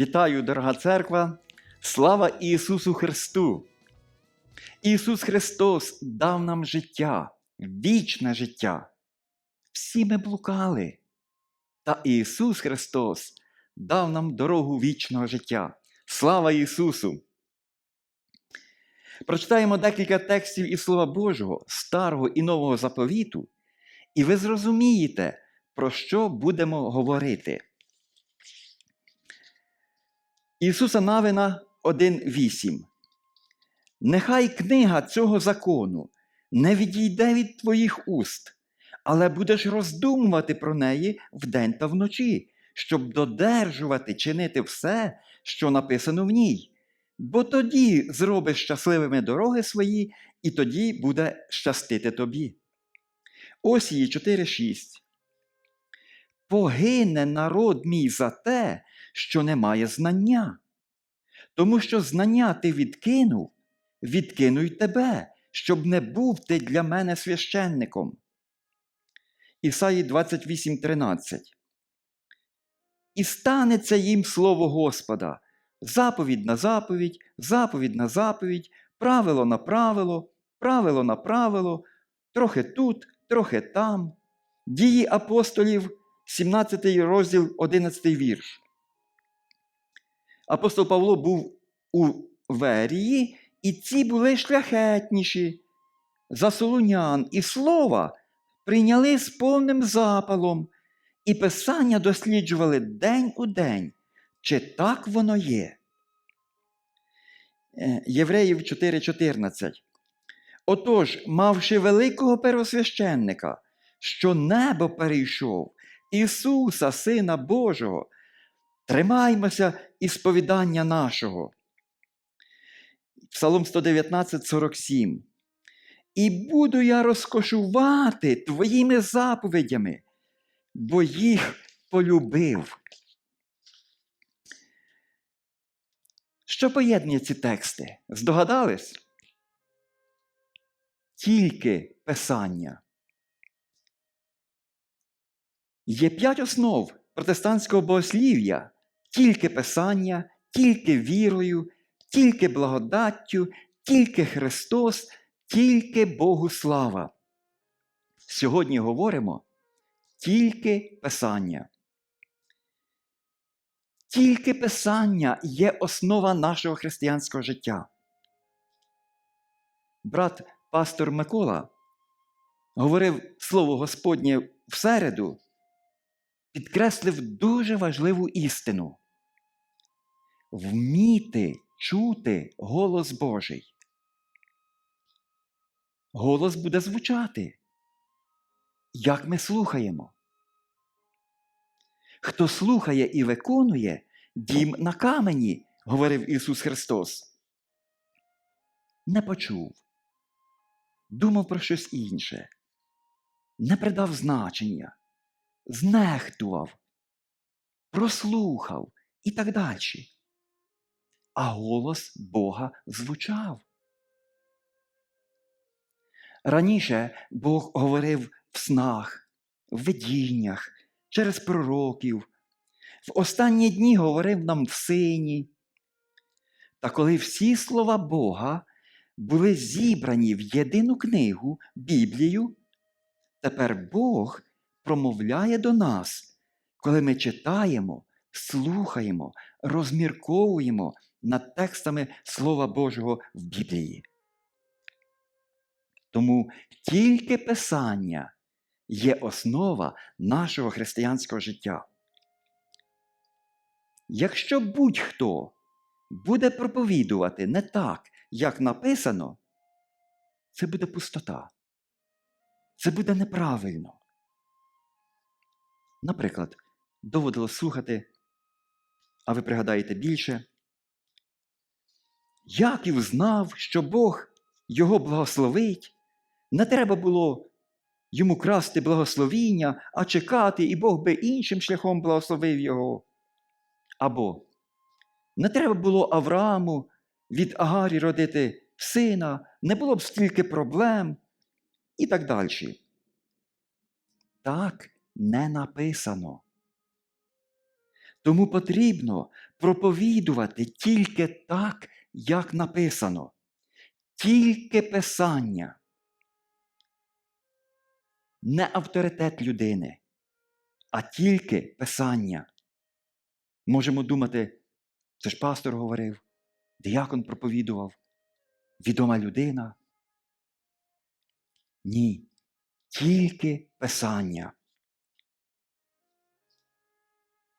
Вітаю, дорога церква! Слава Ісусу Христу! Ісус Христос дав нам життя, вічне життя. Всі ми блукали. Та Ісус Христос дав нам дорогу вічного життя. Слава Ісусу! Прочитаємо декілька текстів із Слова Божого, Старого і Нового заповіту, і ви зрозумієте, про що будемо говорити. Ісуса Навина 1.8. Нехай книга цього закону не відійде від твоїх уст, але будеш роздумувати про неї вдень та вночі, щоб додержувати чинити все, що написано в ній. Бо тоді зробиш щасливими дороги свої, і тоді буде щастити тобі. Ось її 4.6. Погине народ мій за те, що немає знання. Тому що знання ти відкинув, відкину й тебе, щоб не був ти для мене священником. Ісаї 28.13. І станеться їм слово Господа, заповідь на заповідь, заповідь на заповідь, правило на правило, правило на правило, трохи тут, трохи там. Дії апостолів, 17 розділ, 11 вірш. Апостол Павло був у Верії, і ці були шляхетніші. За солунян і слова прийняли з повним запалом, і писання досліджували день у день, чи так воно є. Е, Євреїв 4:14. Отож, мавши великого первосвященника, що небо перейшов, Ісуса, Сина Божого, тримаймося і сповідання нашого. Псалом 119, 47. І буду я розкошувати твоїми заповідями, бо їх полюбив. Що поєднує ці тексти? Здогадались? Тільки Писання. Є п'ять основ протестантського богослів'я, тільки Писання, тільки вірою, тільки благодаттю, тільки Христос, тільки Богу слава. Сьогодні говоримо тільки Писання. Тільки Писання є основа нашого християнського життя. Брат пастор Микола говорив слово Господнє в середу, підкреслив дуже важливу істину. Вміти чути голос Божий. Голос буде звучати. Як ми слухаємо. Хто слухає і виконує, дім на камені, говорив Ісус Христос. Не почув, думав про щось інше, не придав значення, знехтував, прослухав і так далі. А голос Бога звучав. Раніше Бог говорив в снах, в видіннях, через пророків, в останні дні говорив нам в сині. Та коли всі слова Бога були зібрані в єдину книгу Біблію, тепер Бог промовляє до нас, коли ми читаємо, слухаємо, розмірковуємо над текстами Слова Божого в Біблії. Тому тільки Писання є основа нашого християнського життя. Якщо будь-хто буде проповідувати не так, як написано, це буде пустота. Це буде неправильно. Наприклад, доводилось слухати, а ви пригадаєте більше. Яків знав, що Бог його благословить. Не треба було йому красти благословіння, а чекати, і Бог би іншим шляхом благословив його. Або не треба було Аврааму від Агарі родити сина, не було б стільки проблем і так далі. Так не написано. Тому потрібно проповідувати тільки так, як написано. Тільки Писання. Не авторитет людини, а тільки Писання. Можемо думати, це ж пастор говорив, діякон проповідував, відома людина. Ні, тільки Писання.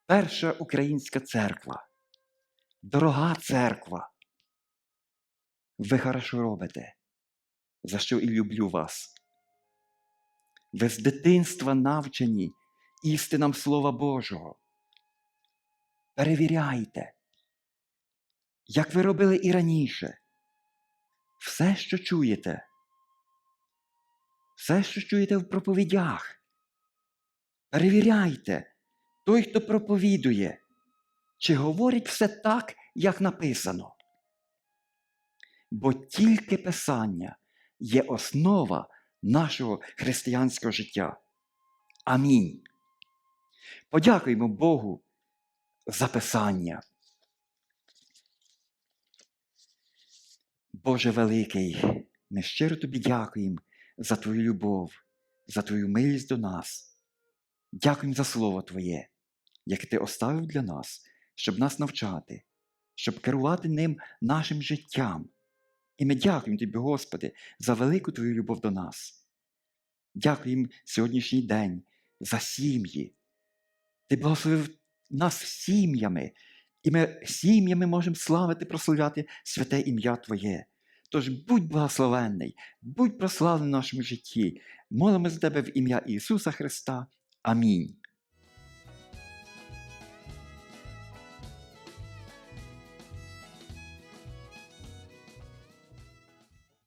Перша українська церква, дорога церква. Ви хорошо робите, за що і люблю вас. Ви з дитинства навчені істинам Слова Божого. Перевіряйте, як ви робили і раніше. Все, що чуєте, все, що чуєте в проповідях. Перевіряйте, той, хто проповідує, чи говорить все так, як написано. Бо тільки Писання є основа нашого християнського життя. Амінь. Подякуємо Богу за Писання. Боже великий, ми щиро тобі дякуємо за Твою любов, за Твою милість до нас. Дякуємо за Слово Твоє, яке Ти оставив для нас, щоб нас навчати, щоб керувати ним нашим життям. І ми дякуємо Тобі, Господи, за велику Твою любов до нас. Дякуємо сьогоднішній день за сім'ї. Ти благословив нас сім'ями, і ми сім'ями можемо славити, прославляти святе ім'я Твоє. Тож будь благословенний, будь прославлений в нашому житті. Молимо за Тебе в ім'я Ісуса Христа. Амінь.